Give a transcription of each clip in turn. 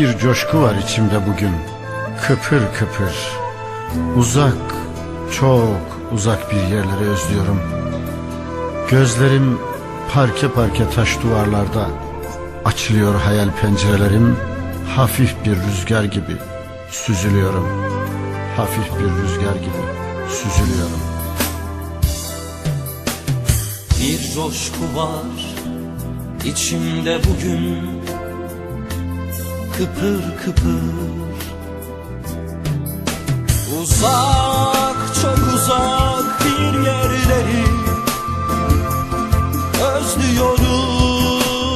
Bir coşku var içimde bugün. Kıpır kıpır. Uzak, çok uzak bir yerleri özlüyorum. Gözlerim parke parke taş duvarlarda. Açılıyor hayal pencerelerim. Hafif bir rüzgar gibi süzülüyorum. Hafif bir rüzgar gibi süzülüyorum. Bir coşku var içimde bugün Kıpır kıpır. Uzak çok uzak bir yerleri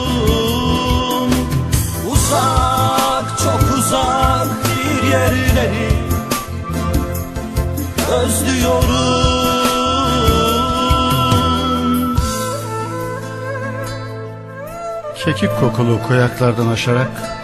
Özlüyorum. Uzak çok uzak bir yerleri Özlüyorum. Kekik kokulu koyaklardan aşarak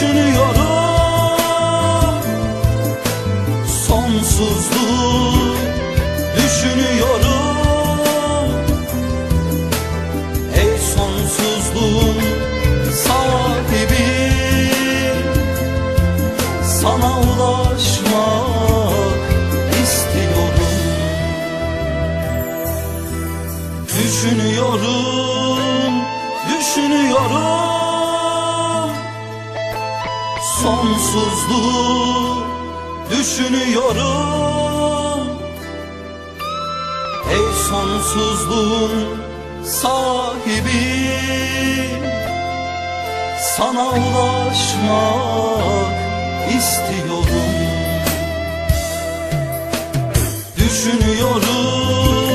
düşünüyorum. Sonsuzluğu düşünüyorum. Ey sonsuzluğun sahibi Sana ulaşmak istiyorum. Düşünüyorum, Sonsuzluğu düşünüyorum. Ey sonsuzluğun sahibi Sana ulaşmak istiyorum. Düşünüyorum,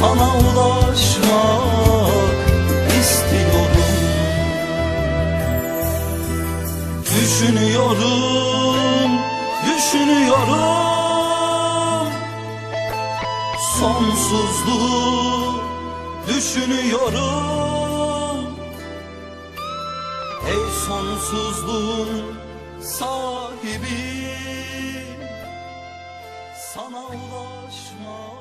Sana ulaşmak istiyorum. Düşünüyorum, düşünüyorum. Sonsuzluğu düşünüyorum. Ey sonsuzluğun sahibi Sana ulaşmak